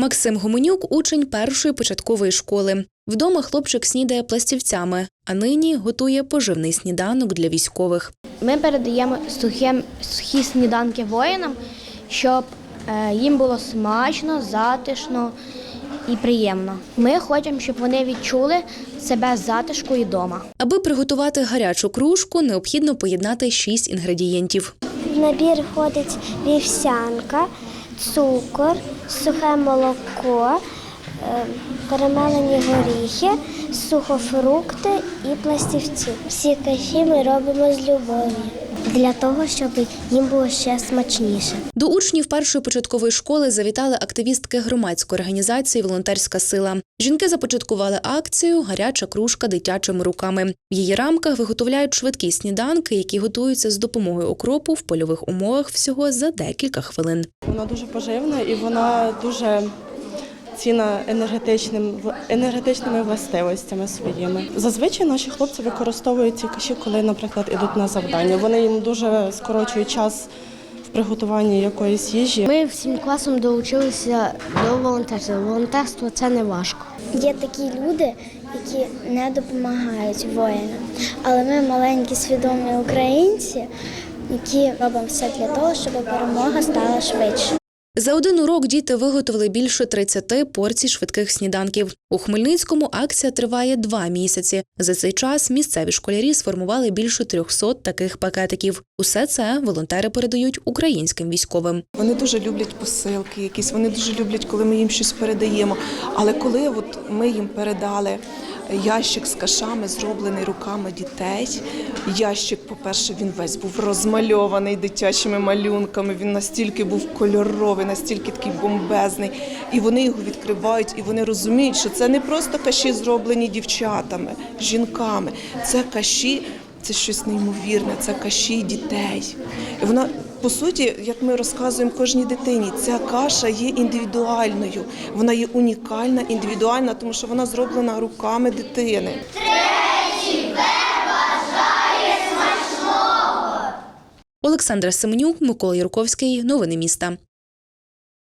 Максим Гуменюк учень першої початкової школи. Вдома хлопчик снідає пластівцями, а нині готує поживний сніданок для військових. Ми передаємо сухі, сухі сніданки воїнам, щоб е, їм було смачно, затишно і приємно. Ми хочемо, щоб вони відчули себе затишку і вдома. Аби приготувати гарячу кружку, необхідно поєднати шість інгредієнтів. В набір входить вівсянка, цукор, сухе молоко, е, перемелені горіхи, сухофрукти і пластівці. Всі каші ми робимо з любов'ю для того, щоб їм було ще смачніше. До учнів першої початкової школи завітали активістки громадської організації Волонтерська сила. Жінки започаткували акцію Гаряча кружка дитячими руками. В її рамках виготовляють швидкі сніданки, які готуються з допомогою окропу в польових умовах всього за декілька хвилин. Вона дуже поживна і вона дуже цінна енергетичним енергетичними властивостями своїми. Зазвичай наші хлопці використовують ці каші, коли, наприклад, ідуть на завдання. Вони їм дуже скорочують час в приготуванні якоїсь їжі. Ми всім класом долучилися до волонтерства. Волонтерство це не важко. Є такі люди, які не допомагають воїнам, але ми маленькі свідомі українці, які робимо все для того, щоб перемога стала швидше. За один урок діти виготовили більше 30 порцій швидких сніданків. У Хмельницькому акція триває два місяці. За цей час місцеві школярі сформували більше 300 таких пакетиків. Усе це волонтери передають українським військовим. Вони дуже люблять посилки, якісь вони дуже люблять, коли ми їм щось передаємо. Але коли от ми їм передали ящик з кашами, зроблений руками дітей, ящик, по-перше, він весь був розмальований дитячими малюнками. Він настільки був кольоровий, настільки такий бомбезний. І вони його відкривають, і вони розуміють, що це не просто каші, зроблені дівчатами, жінками. Це каші. Це щось неймовірне, це каші дітей. І вона, по суті, як ми розказуємо кожній дитині, ця каша є індивідуальною, вона є унікальна, індивідуальна, тому що вона зроблена руками дитини. Олександра Семенюк, Микола Юрковський. Новини міста.